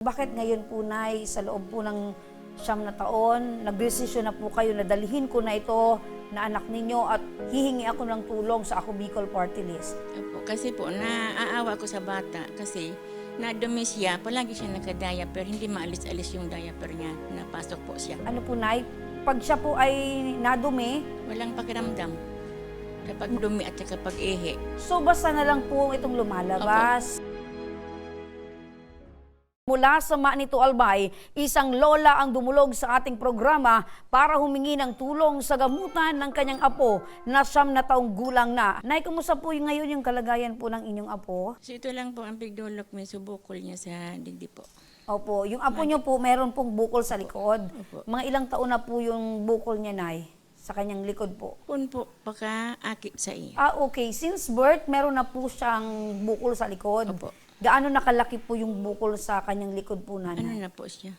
Bakit ngayon po, Nay, sa loob po ng siyam na taon, nagdesisyon na po kayo na dalhin ko na ito na anak ninyo at hihingi ako ng tulong sa Ako Bicol Party List. Opo, kasi po, naaawa ko sa bata kasi nadumi siya, palagi siya nagka-diaper, hindi maalis-alis yung diaper niya, napasok po siya. Ano po, Nay, pag siya po ay nadumi, Walang pakiramdam kapag dumi at saka pag ihi. so basta na lang po itong lumalabas. Mula sa Manito Albay, isang lola ang dumulog sa ating programa para humingi ng tulong sa gamutan ng kanyang apo na siyam na taong gulang na. Nay, kumusta po yung ngayon yung kalagayan po ng inyong apo? So ito lang po ang pigdulok, may subukol niya sa digdi po. Opo, yung apo niyo po meron pong bukol sa likod. Opo. Mga ilang taon na po yung bukol niya, Nay, sa kanyang likod po. Pun po, baka akit sa iyo. Ah, okay. Since birth, meron na po siyang bukol sa likod. Opo. Gaano nakalaki po yung bukol sa kanyang likod po, Ano nanay? na po siya?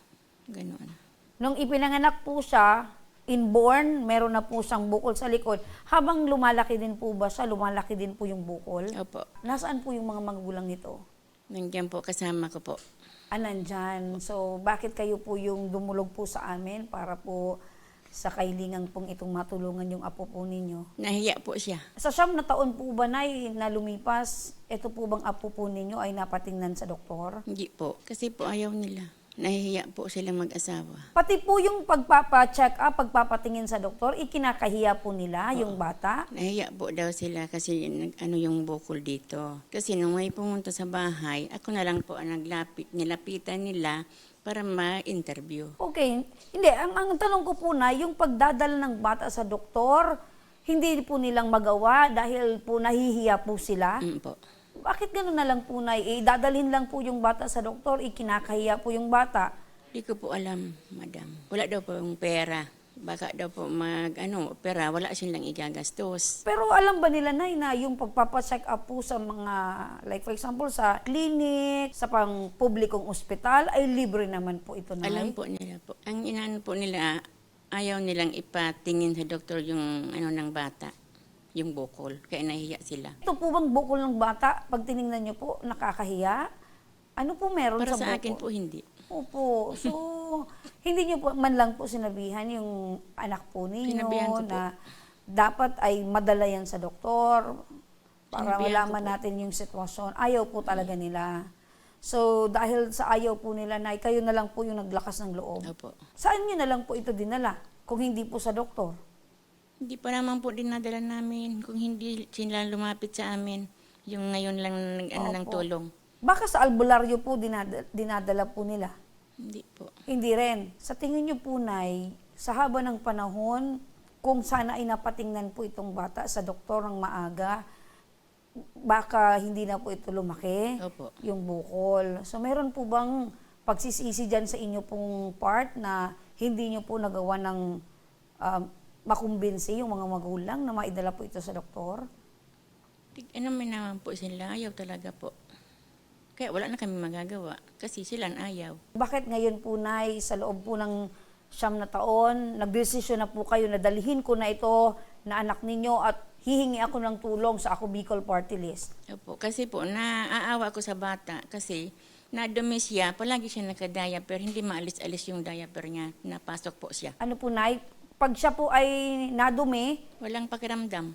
Ganoon. Nung ipinanganak po siya, inborn, meron na po siyang bukol sa likod. Habang lumalaki din po ba siya, lumalaki din po yung bukol? Opo, Nasaan po yung mga magulang nito? nandiyan po kasama ko po. Ah, nandyan. So, bakit kayo po yung dumulog po sa amin para po sa kailingan pong itong matulungan yung apo po ninyo? Nahiya po siya. Sa siyam na taon po ba, Nay, na lumipas, ito po bang apo po ninyo ay napatingnan sa doktor? Hindi po, kasi po ayaw nila. Nahihiya po silang mag-asawa. Pati po yung pagpapa-check up, pagpapatingin sa doktor, ikinakahiya po nila yung bata. Nahiya po daw sila kasi nag, ano yung bukol dito. Kasi nung may pumunta sa bahay, ako na lang po ang naglapit, nilapitan nila para ma-interview. Okay, hindi. Ang, ang tanong ko po na, yung pagdadala ng bata sa doktor, hindi po nilang magawa dahil po nahihiya po sila. Mm po. Bakit gano'n na lang po na, eh, dadalhin lang po yung bata sa doktor, ikinakahiya po yung bata. Di ko po alam, madam. Wala daw po yung pera. Baka daw po mag, ano, pera, wala silang igagastos. Pero alam ba nila, Nay, na yung pagpapacheck up po sa mga, like for example, sa clinic, sa pang publikong ospital, ay libre naman po ito, Nay? Alam po nila po. Ang inano po nila, ayaw nilang ipatingin sa doktor yung ano ng bata, yung bukol. Kaya nahihiya sila. Ito po bang bukol ng bata, pag tiningnan niyo po, nakakahiya? Ano po meron Para sa, sa akin bukol? po, hindi. Opo. So, hindi niyo po man lang po sinabihan yung anak po ninyo Sinabihan ko po. na dapat ay madala yan sa doktor para Sinabihan ko malaman po. natin yung sitwasyon. Ayaw po talaga nila. So, dahil sa ayaw po nila na kayo na lang po yung naglakas ng loob. Opo. Saan niyo na lang po ito dinala kung hindi po sa doktor? Hindi pa naman po dinadala namin kung hindi sila lumapit sa amin. Yung ngayon lang nag- ano ng Opo. tulong. Baka sa albularyo po dinadala, dinadala po nila. Hindi po. Hindi rin. Sa tingin niyo po, Nay, sa haba ng panahon, kung sana ay napatingnan po itong bata sa doktor ng maaga, baka hindi na po ito lumaki, Opo. yung bukol. So meron po bang pagsisisi dyan sa inyo pong part na hindi niyo po nagawa ng um, makumbinsi yung mga magulang na maidala po ito sa doktor? Tig- Ano may naman po sila, ayaw talaga po. Kaya wala na kami magagawa kasi sila ang ayaw. Bakit ngayon po, Nay, sa loob po ng siyam na taon, nagdesisyon na po kayo na dalhin ko na ito na anak ninyo at hihingi ako ng tulong sa Ako Bicol Party List. Opo, kasi po naaawa ko sa bata kasi nadumi siya, palagi siya nagka-diaper, hindi maalis-alis yung diaper niya, napasok po siya. Ano po, Nay, pag siya po ay nadumi, Walang pakiramdam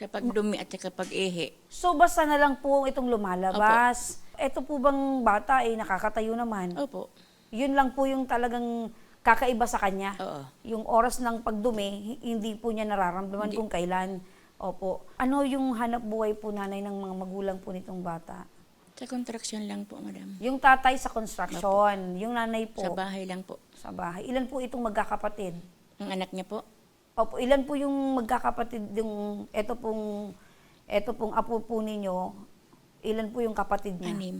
kapag dumi at saka pag ihi. so basta na lang po itong lumalabas. Ito po bang bata ay nakakatayo naman? Opo, Yun lang po yung talagang kakaiba sa kanya. oo. Yung oras ng pagdumi, hi- hindi po niya nararamdaman kung kailan. Opo. Ano yung hanap buhay po nanay ng mga magulang po nitong bata? Sa contraction lang po, madam. Yung tatay sa construction, yung nanay po Sa bahay lang po. sa bahay. Ilan po itong magkakapatid? Ang anak niya po, Opo, ilan po yung magkakapatid yung eto pong eto pong apo po ninyo? Ilan po yung kapatid niya? anim.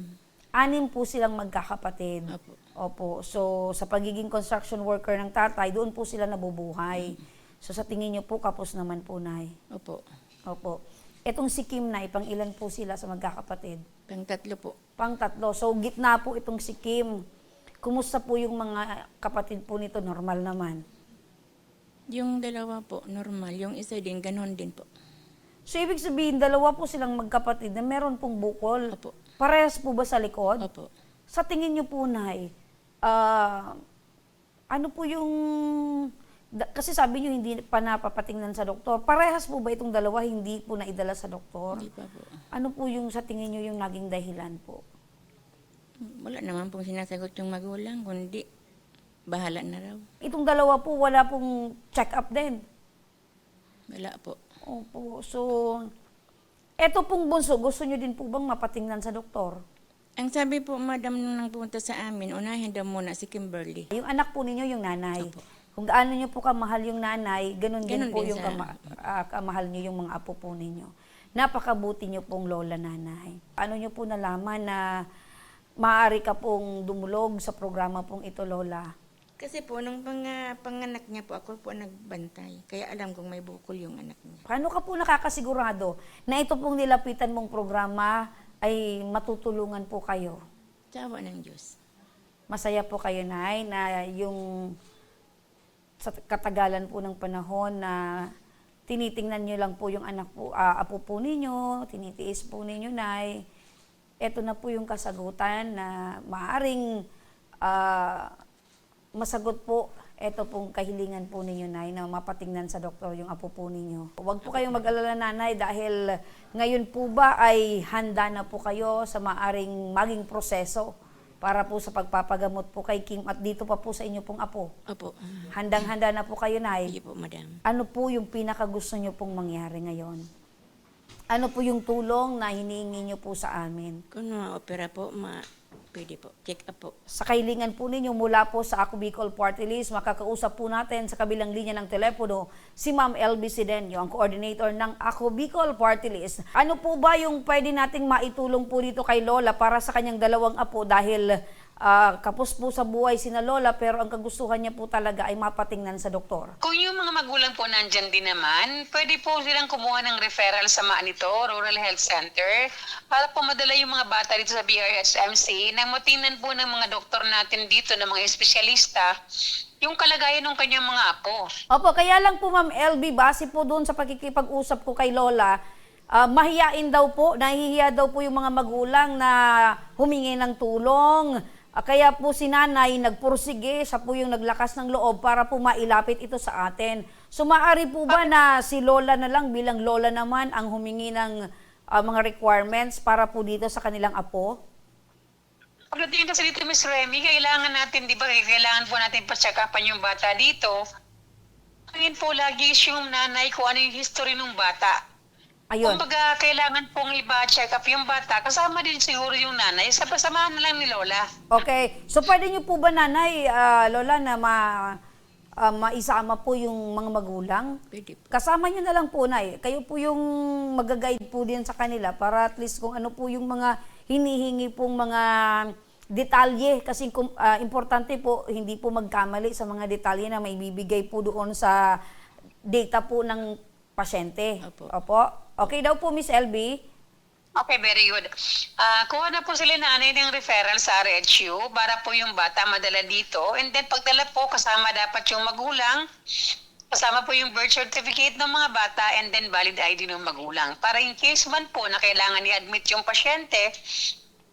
Anim po silang magkakapatid. Opo. Opo. So, sa pagiging construction worker ng tatay, doon po sila nabubuhay. So, sa tingin niyo po, kapos naman po, Nay. Opo. Opo. Etong si Kim, Nay, pang ilan po sila sa magkakapatid? Pang tatlo po. Pang tatlo. So, gitna po itong si Kim. Kumusta po yung mga kapatid po nito? Normal naman. Yung dalawa po, normal. Yung isa din, ganon din po. So, ibig sabihin, dalawa po silang magkapatid na meron pong bukol. Opo. Parehas po ba sa likod? Opo. Sa tingin niyo po, Nay, ah, ano po yung... da- kasi sabi niyo hindi pa napapatingnan sa doktor. Parehas po ba itong dalawa hindi po naidala sa doktor? Hindi pa po. Ano po yung sa tingin niyo yung naging dahilan po? Wala naman pong sinasagot yung magulang, kundi bahala na raw. Itong dalawa po, wala pong check-up din. Wala po. Opo. So, eto pong bunso, gusto niyo din po bang mapatingnan sa doktor? Ang sabi po, madam, nung nang pumunta sa amin, unahin daw muna si Kimberly. Yung anak po ninyo, yung nanay. Opo. Kung gaano niyo po kamahal yung nanay, ganun, din Ganun po din yung kama- ah, kamahal niyo yung mga apo po ninyo. Napakabuti niyo pong lola nanay. Ano niyo po nalaman na maaari ka pong dumulog sa programa pong ito, lola? Kasi po, nung pang, panganak niya po, ako po nagbantay. Kaya alam kong may bukol yung anak niya. Paano ka po nakakasigurado na ito pong nilapitan mong programa ay matutulungan po kayo? Tawa ng Diyos. Masaya po kayo, Nay, na yung sa katagalan po ng panahon na tinitingnan nyo lang po yung anak po, ah, apo po ninyo, tinitiis po ninyo, Nay. Ito na po yung kasagutan na maaring ah, masagot po ito pong kahilingan po ninyo, Nay, na mapatingnan sa doktor yung apo po ninyo. Huwag po kayong mag-alala, Nanay, dahil ngayon po ba ay handa na po kayo sa maaring maging proseso para po sa pagpapagamot po kay Kim at dito pa po sa inyo pong apo. Opo. Handang-handa na po kayo, Nay. Sige po, madam. Ano po yung pinakagusto nyo pong mangyari ngayon? Ano po yung tulong na hinihingi nyo po sa amin? Kung ma-opera po, ma pwede po. Check up po. Sa kailingan po ninyo mula po sa Ako Bicol Party List, makakausap po natin sa kabilang linya ng telepono si Ma'am LB Sidenio, ang coordinator ng Ako Bicol Party List. Ano po ba yung pwede nating maitulong po dito kay Lola para sa kanyang dalawang apo dahil ah, kapos po sa buhay sina Lola pero ang kagustuhan niya po talaga ay mapatingnan sa doktor? Kung yung mga magulang po nandyan din naman, pwede po silang kumuha ng referral sa Maanito, Rural Health Center, para po madala yung mga bata dito sa BRSMC nang matingnan po ng mga doktor natin dito, ng mga espesyalista, yung kalagayan ng kanyang mga apo. Opo, kaya lang po Ma'am LB, base po doon sa pagkikipag-usap ko kay Lola, ah, mahiyain daw po, nahihiya daw po yung mga magulang na humingi ng tulong. Ah, kaya po si nanay nagpursige, siya po yung naglakas ng loob para po mailapit ito sa atin. So maaari po ba na si Lola na lang bilang Lola naman ang humingi ng ah, mga requirements para po dito sa kanilang apo? Pagdating kasi dito, Miss Remy, kailangan natin, di ba, kailangan po natin pa-check upan yung bata dito. Ngayon po, lagi is yung nanay ko, ano yung history ng bata. Ayun. Kumbaga, kailangan pong iba-check up yung bata. Kasama din siguro yung nanay. Sabasamahan na lang ni Lola. Okay. So pwede niyo po ba nanay, ah, Lola, na ma, ah, maisama po yung mga magulang? Pwede po. Kasama niyo na lang po, Nay. Kayo po yung mag-guide po din sa kanila para at least kung ano po yung mga hinihingi pong mga detalye. Kasi kum- ah, importante po, hindi po magkamali sa mga detalye na may bibigay po doon sa data po ng pasyente. Opo. Opo. Okay daw po, Miss LB? Okay, very good. Ah, kuha na po sila nanay ng referral sa RHU para po yung bata madala dito. And then pagdala po, kasama dapat yung magulang, kasama po yung birth certificate ng mga bata, and then valid ID ng magulang. Para in case man po na kailangan i-admit yung pasyente,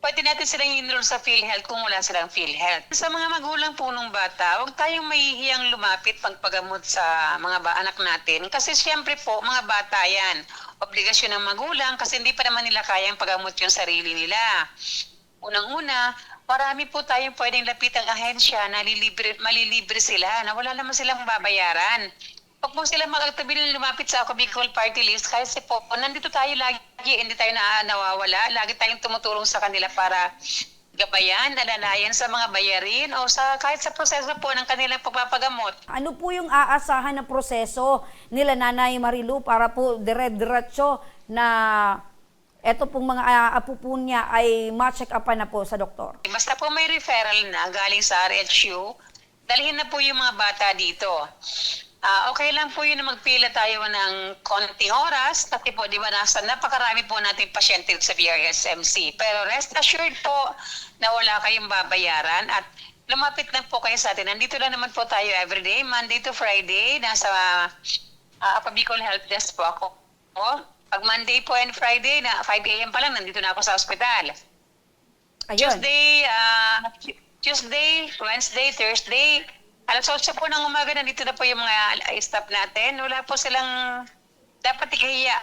pwede natin silang enroll sa PhilHealth kung wala silang PhilHealth. Sa mga magulang po ng bata, huwag tayong mahihiyang lumapit pagpagamot sa mga ba anak natin. Kasi siyempre po, mga bata yan. Obligasyon ng magulang kasi hindi pa naman nila kayang pagamot yung sarili nila. Unang-una, marami po tayong pwedeng lapit ang ahensya na lilibre, malilibre sila na wala naman silang babayaran. Huwag po sila magtabilin lumapit sa ako Bicol Party List kasi po, nandito tayo lagi, hindi tayo na, nawawala. Lagi tayong tumutulong sa kanila para gabayan, alalayan sa mga bayarin o sa kahit sa proseso po ng kanilang pagpapagamot. Ano po yung aasahan na proseso nila Nanay Marilu para po dire-diretso na eto pong mga ah, apo po niya ay ma-check upan na po sa doktor? Basta po may referral na galing sa RHU, dalhin na po yung mga bata dito. Ah, okay lang po yun na magpila tayo ng konting oras kasi po di ba nasa napakarami po nating pasyente sa BRSMC. Pero rest assured po na wala kayong babayaran at lumapit lang po kayo sa atin. Nandito lang naman po tayo everyday, Monday to Friday. Nasa uh, Bicol Help Desk po ako. O, pag Monday po and Friday, na 5 a.m. pa lang, nandito na ako sa ospital. Ayun. Tuesday, Tu- Tuesday, Wednesday, Thursday. Alas 8 po ng umaga, nandito na po yung mga staff natin. Wala po silang dapat ikahiya.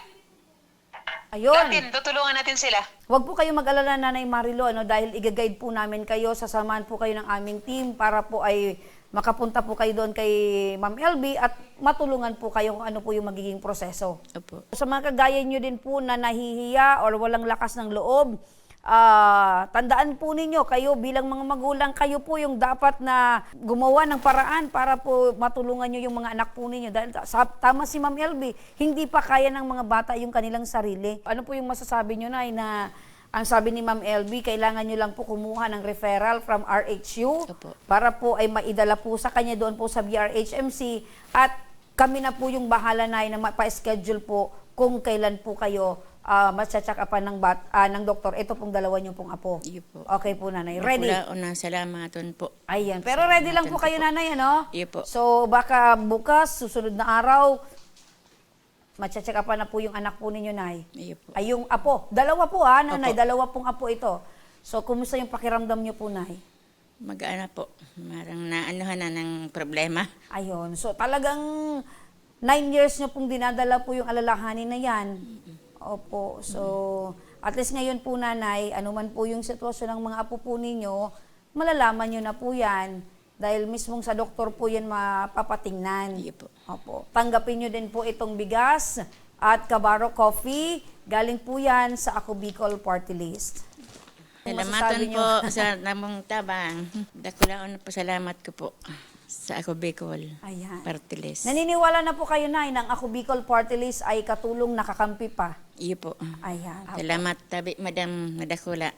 Ayun. Natin, tutulungan natin sila. Huwag po kayo mag-alala, Nanay Marilo, ano, dahil i-guide po namin kayo, sasamahan po kayo ng aming team para po ay makapunta po kayo doon kay Ma'am LB at matulungan po kayo kung ano po yung magiging proseso. Opo. Sa mga kagaya nyo din po na nahihiya or walang lakas ng loob, ah, tandaan po ninyo, kayo bilang mga magulang, kayo po yung dapat na gumawa ng paraan para po matulungan nyo yung mga anak po ninyo. Dahil sa, tama si Ma'am LB, hindi pa kaya ng mga bata yung kanilang sarili. Ano po yung masasabi nyo na na ang sabi ni Ma'am LB, kailangan nyo lang po kumuha ng referral from RHU Opo. para po ay maidala po sa kanya doon po sa BRHMC at kami na po yung bahala na na pa-schedule po kung kailan po kayo uh, check upan ng, bat, ah, ng doktor. Ito pong dalawa niyo pong apo. Iyo po. Okay po, nanay. Ready? Wala unang salamaton po. Ayan. Pero ready lang po kayo, nanay, ano? Iyo po. So, baka bukas, susunod na araw, check upan na po yung anak po ninyo, nay. Iyo po. Ay, yung apo. Dalawa po, ha, nanay. Opo. Dalawa pong apo ito. So, kumusta yung pakiramdam niyo po, nay? Mag-ana po. Marang naanuhan na ng problema. Ayun. So talagang nine years nyo pong dinadala po yung alalahanin na yan. Opo. So, at least ngayon po nanay, anuman po yung sitwasyon ng mga apo po ninyo, malalaman nyo na po yan. Dahil mismong sa doktor po yan mapapatingnan. Po. Opo. Tanggapin nyo din po itong bigas at Kabaro Coffee. Galing po yan sa Ako Bicol Party List. Ano masasabi Salamatan niyo? po sa namong tabang. Dakulaon po salamat ko po sa ako Bicol. Ayan. Partilis. Naniniwala na po kayo na ng Ako Bicol Party List ay katulong nakakampi pa. Iyo po. Ayan. Salamat tabi, Madam Nadakula.